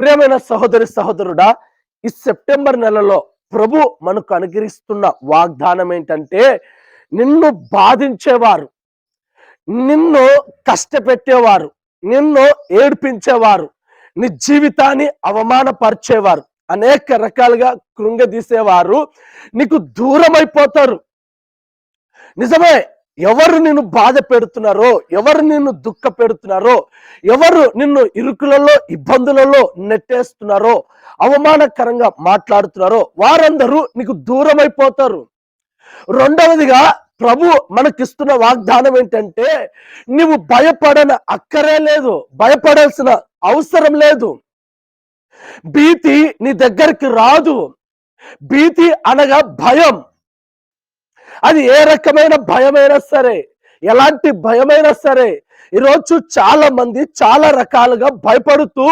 ప్రియమైన సహోదరి సహోదరుడా ఈ సెప్టెంబర్ నెలలో ప్రభు మనకు అనుగ్రహిస్తున్న వాగ్దానం ఏంటంటే నిన్ను బాధించేవారు నిన్ను కష్టపెట్టేవారు నిన్ను ఏడ్పించేవారు నీ జీవితాన్ని అవమానపరిచేవారు అనేక రకాలుగా కృంగదీసేవారు నీకు దూరమైపోతారు. నిజమే ఎవరు నిన్ను బాధ పెడుతున్నారో ఎవరు నిన్ను దుఃఖ పెడుతున్నారో ఎవరు నిన్ను ఇరుకులలో ఇబ్బందులలో నెట్టేస్తున్నారో అవమానకరంగా మాట్లాడుతున్నారో వారందరూ నీకు దూరం అయిపోతారు రెండవదిగా ప్రభు మనకిస్తున్న వాగ్దానం ఏంటంటే నువ్వు భయపడన అక్కరే లేదు భయపడాల్సిన అవసరం లేదు. భీతి నీ దగ్గరికి రాదు. భీతి అనగా భయం. అది ఏ రకమైన భయమైనా సరే ఎలాంటి భయమైనా సరే ఈరోజు చాలా మంది చాలా రకాలుగా భయపడుతూ